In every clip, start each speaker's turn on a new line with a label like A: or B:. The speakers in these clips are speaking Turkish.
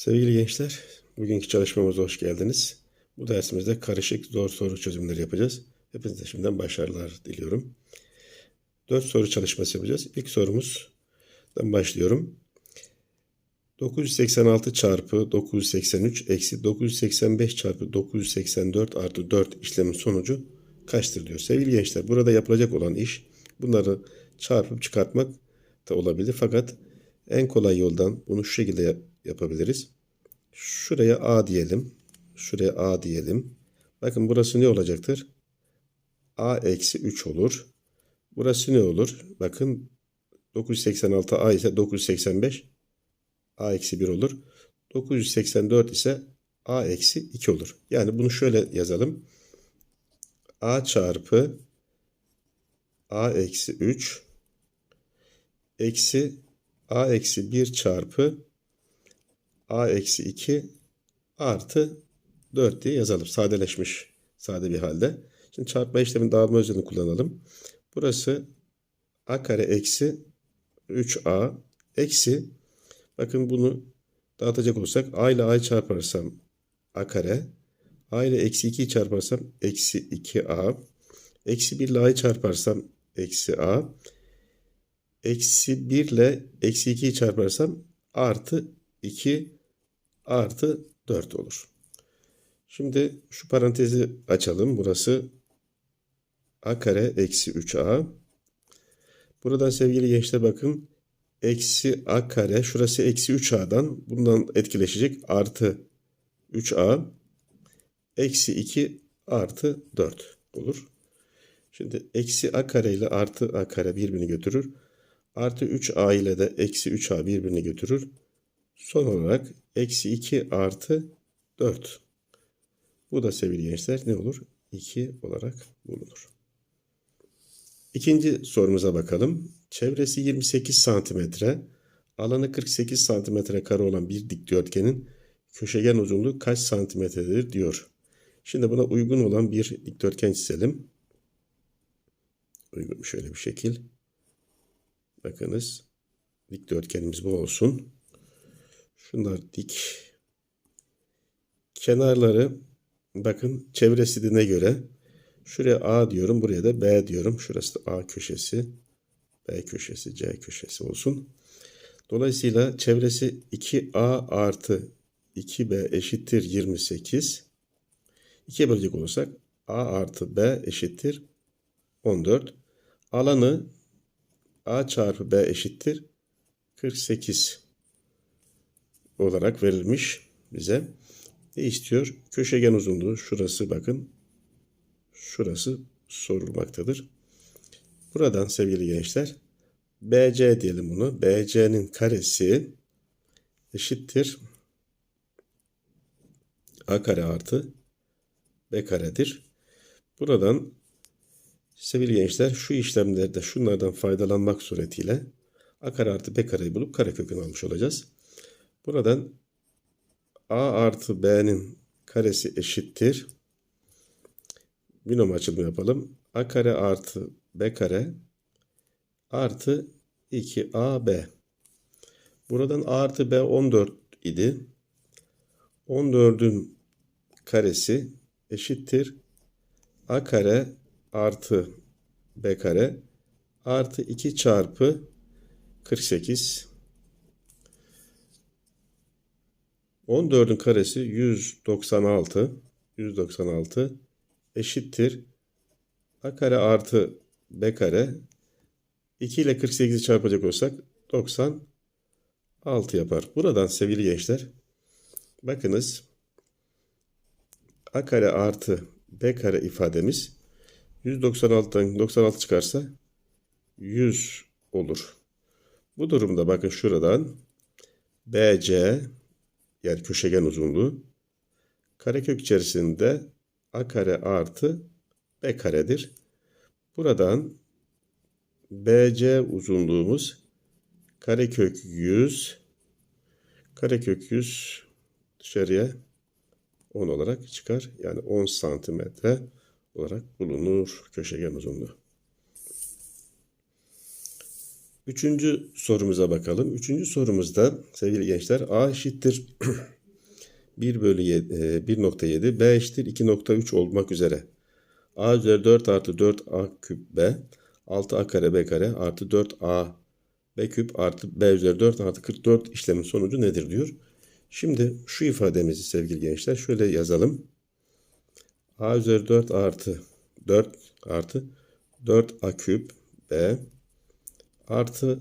A: Sevgili gençler, bugünkü çalışmamıza hoş geldiniz. Bu dersimizde karışık zor soru çözümleri yapacağız. Hepinize şimdiden başarılar diliyorum. Dört soru çalışması yapacağız. İlk sorumuzdan başlıyorum. 986 çarpı 983 eksi 985 çarpı 984 artı 4 işlemin sonucu kaçtır diyor. Sevgili gençler burada yapılacak olan iş bunları çarpıp çıkartmak da olabilir. Fakat en kolay yoldan bunu şu şekilde yapabiliriz. Şuraya A diyelim. Şuraya A diyelim. Bakın burası ne olacaktır? A eksi 3 olur. Burası ne olur? Bakın 986 A ise 985 A eksi 1 olur. 984 ise A eksi 2 olur. Yani bunu şöyle yazalım. A çarpı A eksi 3 eksi A eksi 1 çarpı A eksi 2 artı 4 diye yazalım. Sadeleşmiş sade bir halde. Şimdi çarpma işlemin dağılma özelliğini kullanalım. Burası A kare eksi 3A eksi bakın bunu dağıtacak olursak A ile A'yı çarparsam A kare A ile eksi 2'yi çarparsam eksi 2A eksi 1 ile A'yı çarparsam eksi A eksi 1 ile eksi 2'yi çarparsam artı 2 artı 4 olur. Şimdi şu parantezi açalım. Burası a kare eksi 3a. Buradan sevgili gençler bakın. Eksi a kare şurası eksi 3a'dan bundan etkileşecek artı 3a eksi 2 artı 4 olur. Şimdi eksi a kare ile artı a kare birbirini götürür. Artı 3a ile de eksi 3a birbirini götürür. Son olarak eksi 2 artı 4. Bu da sevgili gençler ne olur? 2 olarak bulunur. İkinci sorumuza bakalım. Çevresi 28 santimetre, alanı 48 santimetre kare olan bir dikdörtgenin köşegen uzunluğu kaç santimetredir diyor. Şimdi buna uygun olan bir dikdörtgen çizelim. Uygun şöyle bir şekil. Bakınız dikdörtgenimiz bu olsun. Şunlar dik. Kenarları bakın çevresi de ne göre? Şuraya A diyorum. Buraya da B diyorum. Şurası da A köşesi. B köşesi. C köşesi olsun. Dolayısıyla çevresi 2A artı 2B eşittir 28. 2'ye bölecek olursak A artı B eşittir 14. Alanı A çarpı B eşittir 48 olarak verilmiş bize. Ne istiyor? Köşegen uzunluğu şurası bakın. Şurası sorulmaktadır. Buradan sevgili gençler BC diyelim bunu. BC'nin karesi eşittir A kare artı B karedir. Buradan sevgili gençler şu işlemlerde şunlardan faydalanmak suretiyle A kare artı B kareyi bulup karekökünü almış olacağız. Buradan A artı B'nin karesi eşittir. Binom açılımı yapalım. A kare artı B kare artı 2AB. Buradan A artı B 14 idi. 14'ün karesi eşittir. A kare artı B kare artı 2 çarpı 48 14'ün karesi 196. 196 eşittir. A kare artı B kare 2 ile 48'i çarpacak olsak 96 yapar. Buradan sevgili gençler bakınız A kare artı B kare ifademiz 196'dan 96 çıkarsa 100 olur. Bu durumda bakın şuradan BC yani köşegen uzunluğu karekök içerisinde a kare artı b karedir. Buradan BC uzunluğumuz karekök 100 karekök 100 dışarıya 10 olarak çıkar. Yani 10 santimetre olarak bulunur köşegen uzunluğu. Üçüncü sorumuza bakalım. Üçüncü sorumuzda sevgili gençler A eşittir 1 bölü 7, e, 1.7 B eşittir 2.3 olmak üzere. A üzeri 4 artı 4A küp B 6A kare B kare artı 4A B küp artı B üzeri 4 artı 44 işlemin sonucu nedir diyor. Şimdi şu ifademizi sevgili gençler şöyle yazalım. A üzeri 4 artı 4 artı 4A küp B artı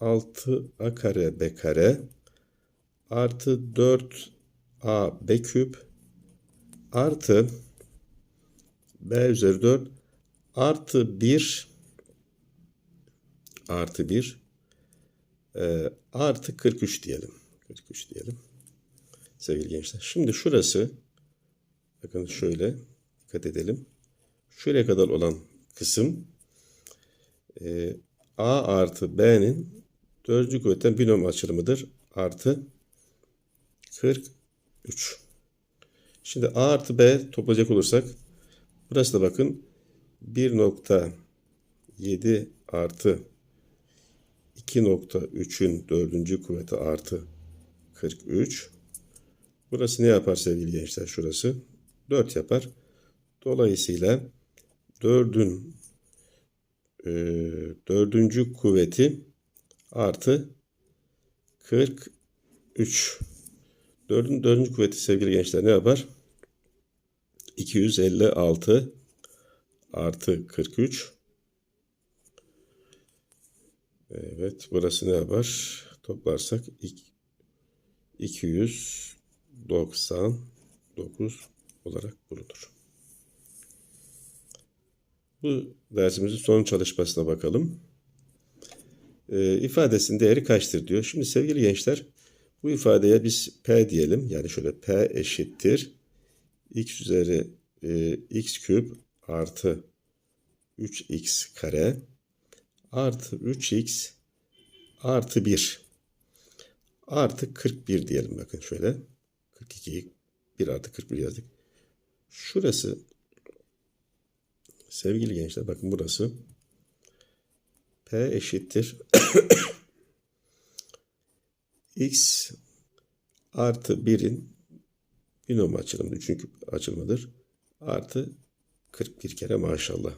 A: 6A kare B kare artı 4A B küp artı B üzeri 4 artı 1 artı 1 e, artı 43 diyelim. 43 diyelim. Sevgili gençler. Şimdi şurası bakın şöyle dikkat edelim. Şuraya kadar olan kısım e, A artı B'nin dördüncü kuvvetten binom açılımıdır. Artı 43. Şimdi A artı B toplayacak olursak burası da bakın 1.7 artı 2.3'ün dördüncü kuvveti artı 43. Burası ne yapar sevgili gençler? Şurası 4 yapar. Dolayısıyla 4'ün e, dördüncü kuvveti artı 43. Dördün, dördüncü kuvveti sevgili gençler ne yapar? 256 artı 43. Evet burası ne yapar? Toplarsak 299 olarak bulunur. Bu dersimizin son çalışmasına bakalım. Ee, ifadesinin değeri kaçtır diyor. Şimdi sevgili gençler bu ifadeye biz P diyelim. Yani şöyle P eşittir. X üzeri e, X küp artı 3X kare artı 3X artı 1 artı 41 diyelim bakın şöyle. 42 1 artı 41 yazdık. Şurası sevgili gençler bakın burası P eşittir X artı 1'in binom açılımı üçüncü açılmadır. Artı 41 kere maşallah.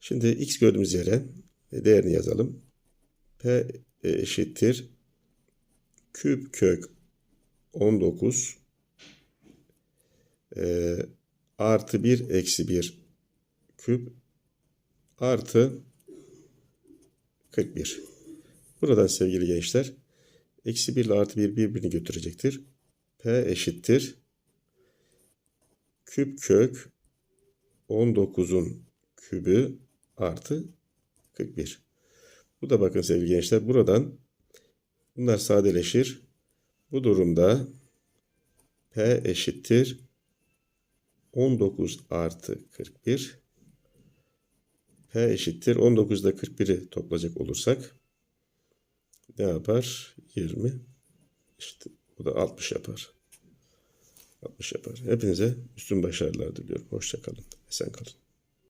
A: Şimdi X gördüğümüz yere değerini yazalım. P eşittir küp kök 19 e, artı 1 eksi 1 küp artı 41. Buradan sevgili gençler eksi 1 ile artı 1 birbirini götürecektir. P eşittir küp kök 19'un kübü artı 41. Bu da bakın sevgili gençler buradan bunlar sadeleşir. Bu durumda P eşittir 19 artı 41 P eşittir 19'da 41'i toplayacak olursak ne yapar? 20 işte bu da 60 yapar. 60 yapar. Hepinize üstün başarılar diliyorum. Hoşçakalın. Esen kalın.